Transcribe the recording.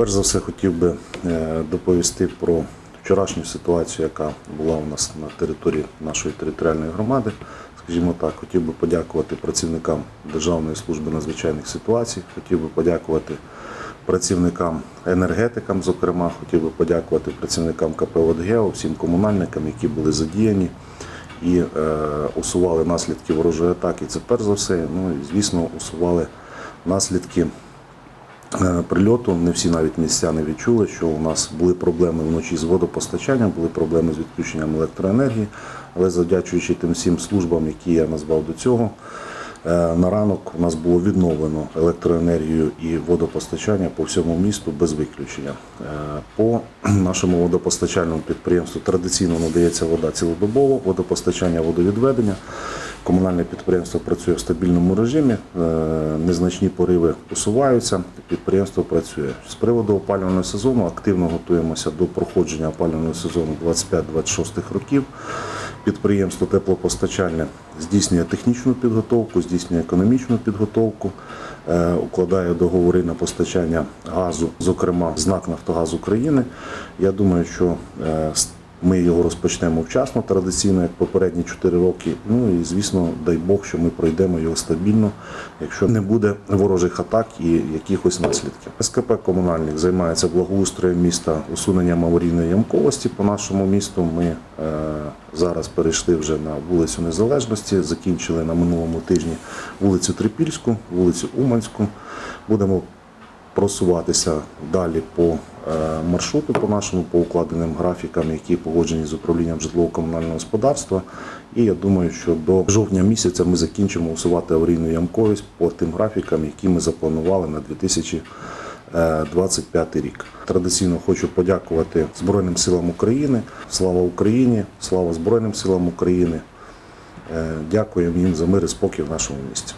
Перш за все хотів би е, доповісти про вчорашню ситуацію, яка була у нас на території нашої територіальної громади. Скажімо так, хотів би подякувати працівникам Державної служби надзвичайних ситуацій, хотів би подякувати працівникам енергетикам, зокрема, хотів би подякувати працівникам КП «Водгео», всім комунальникам, які були задіяні і е, усували наслідки ворожої атаки. Це перш за все. Ну і звісно, усували наслідки прильоту. Не всі навіть містяни відчули, що у нас були проблеми вночі з водопостачанням, були проблеми з відключенням електроенергії. Але завдячуючи тим всім службам, які я назвав до цього, е, на ранок у нас було відновлено електроенергію і водопостачання по всьому місту без виключення. Е, По нашому водопостачальному підприємству традиційно надається вода цілодобово, водопостачання, водовідведення. Комунальне підприємство працює в стабільному режимі, е, незначні пориви усуваються, підприємство працює. З приводу опалювального сезону активно готуємося до проходження опалювального сезону 25-26 років. Підприємство теплопостачальне здійснює технічну підготовку, здійснює економічну підготовку, е, укладає договори на постачання газу, зокрема знак Нафтогаз України. Я думаю, що е, ми його розпочнемо вчасно, традиційно, як попередні 4 роки. Ну і звісно, дай Бог, що ми пройдемо його стабільно, якщо не буде ворожих атак і якихось наслідків. СКП комунальник займається благоустроєм міста, усуненням аварійної ямковості по нашому місту. Ми е, зараз перейшли вже на вулицю Незалежності, закінчили на минулому тижні вулицю Трипільську, вулицю Уманську. Будемо просуватися далі по е, маршруту, по нашому, по укладеним графікам, які погоджені з управлінням житлово-комунального господарства. І я думаю, що до жовтня місяця ми закінчимо усувати аварійну ямковість по тим графікам, які ми запланували на 2025 рік. Традиційно хочу подякувати Збройним силам України. Слава Україні! Слава Збройним силам України! Е, Дякуємо їм за мир і спокій в нашому місті.